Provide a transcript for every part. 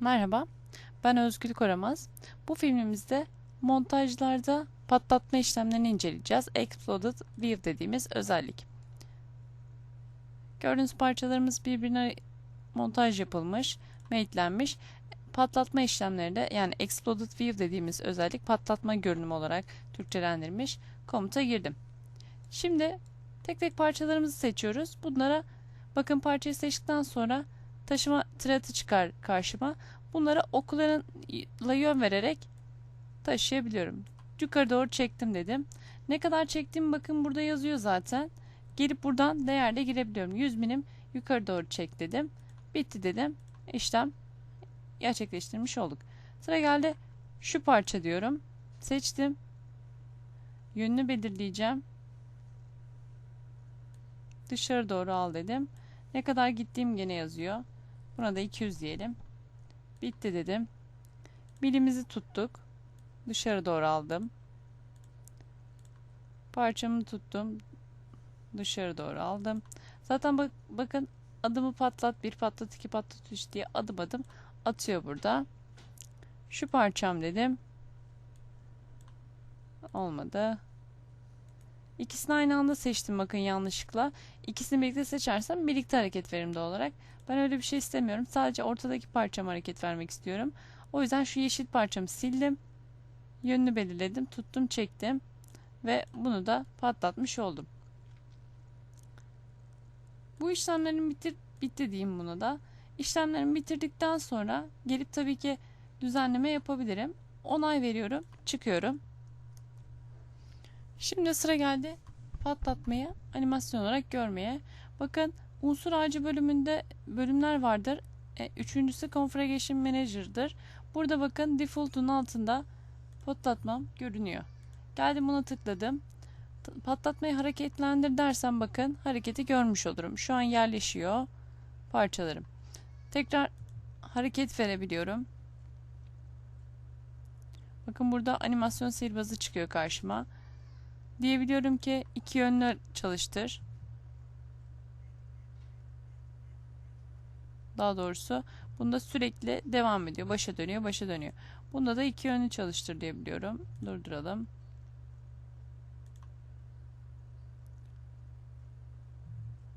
Merhaba, ben Özgül Koramaz. Bu filmimizde montajlarda patlatma işlemlerini inceleyeceğiz. Exploded View dediğimiz özellik. Gördüğünüz parçalarımız birbirine montaj yapılmış, matelenmiş. Patlatma işlemleri de yani Exploded View dediğimiz özellik patlatma görünümü olarak Türkçelendirilmiş komuta girdim. Şimdi tek tek parçalarımızı seçiyoruz. Bunlara bakın parçayı seçtikten sonra taşıma tiratı çıkar karşıma. Bunları oklarla yön vererek taşıyabiliyorum. Yukarı doğru çektim dedim. Ne kadar çektiğimi bakın burada yazıyor zaten. Gelip buradan değerle girebiliyorum. 100 milim yukarı doğru çek dedim. Bitti dedim. İşlem gerçekleştirmiş olduk. Sıra geldi şu parça diyorum. Seçtim. Yönünü belirleyeceğim. Dışarı doğru al dedim. Ne kadar gittiğim gene yazıyor. Buna da 200 diyelim. Bitti dedim. Milimizi tuttuk. Dışarı doğru aldım. Parçamı tuttum. Dışarı doğru aldım. Zaten bak, bakın adımı patlat, bir patlat, iki patlat, üç diye adım adım atıyor burada. Şu parçam dedim. Olmadı. İkisini aynı anda seçtim bakın yanlışlıkla. İkisini birlikte seçersem birlikte hareket verim doğal olarak. Ben öyle bir şey istemiyorum. Sadece ortadaki parçama hareket vermek istiyorum. O yüzden şu yeşil parçamı sildim. Yönünü belirledim. Tuttum çektim. Ve bunu da patlatmış oldum. Bu işlemlerin bitir, bitti diyeyim buna da. İşlemlerimi bitirdikten sonra gelip tabii ki düzenleme yapabilirim. Onay veriyorum. Çıkıyorum. Şimdi sıra geldi patlatmayı animasyon olarak görmeye. Bakın unsur ağacı bölümünde bölümler vardır. E, üçüncüsü Configuration Manager'dır. Burada bakın default'un altında patlatmam görünüyor. Geldim buna tıkladım. Patlatmayı hareketlendir dersem bakın hareketi görmüş olurum. Şu an yerleşiyor parçalarım. Tekrar hareket verebiliyorum. Bakın burada animasyon sihirbazı çıkıyor karşıma. Diyebiliyorum ki iki yönlü çalıştır. Daha doğrusu bunda sürekli devam ediyor. Başa dönüyor, başa dönüyor. Bunda da iki yönlü çalıştır diyebiliyorum. Durduralım.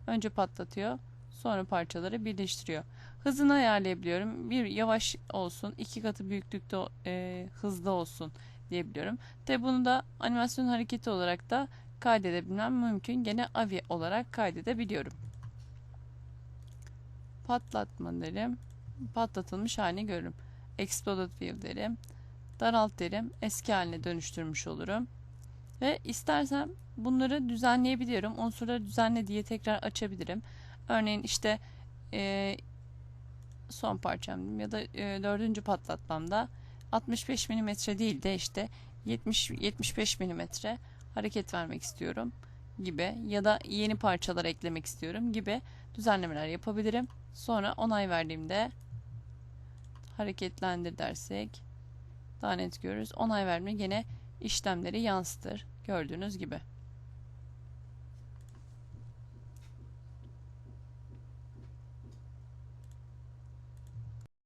Önce patlatıyor. Sonra parçaları birleştiriyor. Hızını ayarlayabiliyorum. Bir yavaş olsun, iki katı büyüklükte e, hızlı olsun diyebiliyorum. Tabi bunu da animasyon hareketi olarak da kaydedebilmem mümkün. Gene avi olarak kaydedebiliyorum. Patlatma derim. Patlatılmış halini görürüm. Exploded view derim. Daralt derim. Eski haline dönüştürmüş olurum. Ve istersem bunları düzenleyebiliyorum. Unsurları düzenle diye tekrar açabilirim. Örneğin işte e, son parçam ya da e, dördüncü patlatmamda 65 mm değil de işte 70 75 mm hareket vermek istiyorum gibi ya da yeni parçalar eklemek istiyorum gibi düzenlemeler yapabilirim. Sonra onay verdiğimde hareketlendir dersek daha net görürüz. Onay verme gene işlemleri yansıtır gördüğünüz gibi.